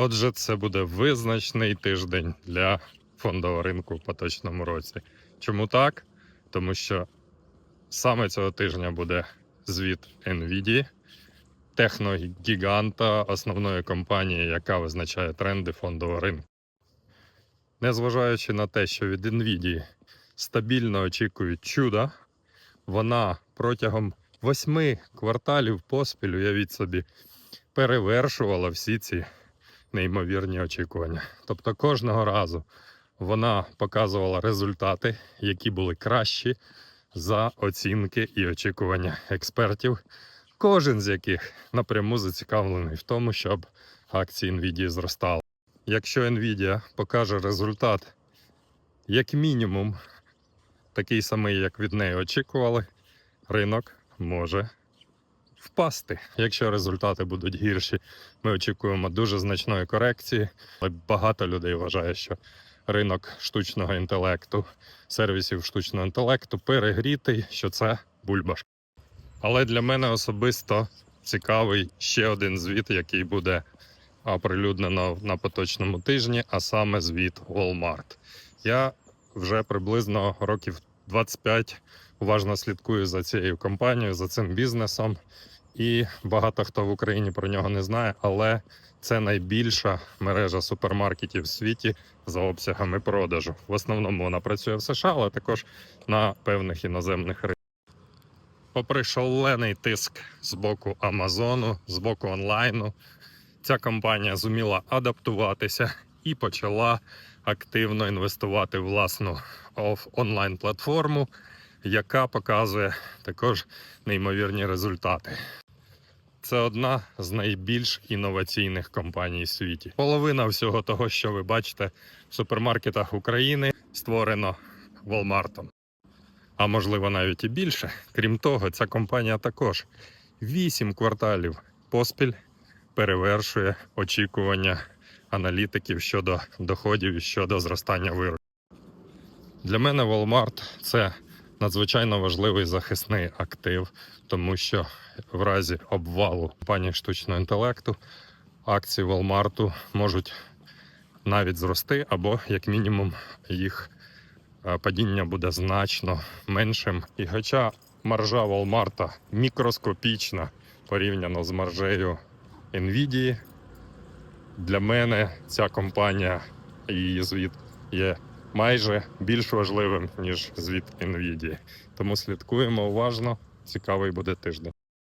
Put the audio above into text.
Отже, це буде визначний тиждень для фондового ринку в поточному році. Чому так? Тому що саме цього тижня буде звіт NVIDIA, техногіганта, основної компанії, яка визначає тренди фондового ринку. Незважаючи на те, що від NVIDIA стабільно очікують чуда, вона протягом восьми кварталів поспіль, уявіть собі, перевершувала всі ці неймовірні очікування. Тобто кожного разу вона показувала результати, які були кращі за оцінки і очікування експертів, кожен з яких напряму зацікавлений в тому, щоб акції Nvidia зростали. Якщо Nvidia покаже результат, як мінімум, такий самий, як від неї очікували, ринок може впасти. Якщо результати будуть гірші, ми очікуємо дуже значної корекції. Багато людей вважає, що ринок штучного інтелекту, сервісів штучного інтелекту перегрітий, що це бульбашка. Але для мене особисто цікавий ще один звіт, який буде оприлюднено на поточному тижні, а саме звіт Walmart. Я вже приблизно років 25 уважно слідкую за цією компанією, за цим бізнесом. І багато хто в Україні про нього не знає, але це найбільша мережа супермаркетів в світі за обсягами продажу. В основному вона працює в США, але також на певних іноземних ринках. Попри шалений тиск з боку Амазону, з боку онлайну, ця компанія зуміла адаптуватися і почала активно інвестувати в власну онлайн-платформу, яка показує також неймовірні результати. Це одна з найбільш інноваційних компаній в світі. Половина всього того, що ви бачите в супермаркетах України, створено Walmart. А можливо навіть і більше. Крім того, ця компанія також вісім кварталів поспіль перевершує очікування аналітиків щодо доходів і щодо зростання виробів. Для мене Walmart це надзвичайно важливий захисний актив, тому що в разі обвалу компанії штучного інтелекту акції Walmart можуть навіть зрости, або як мінімум їх е, падіння буде значно меншим. І хоча маржа Walmart мікроскопічна порівняно з маржею Nvidia, для мене ця компанія і її звіт є майже більш важливим, ніж звіт Nvidia. Тому слідкуємо уважно. Цікавий буде тиждень.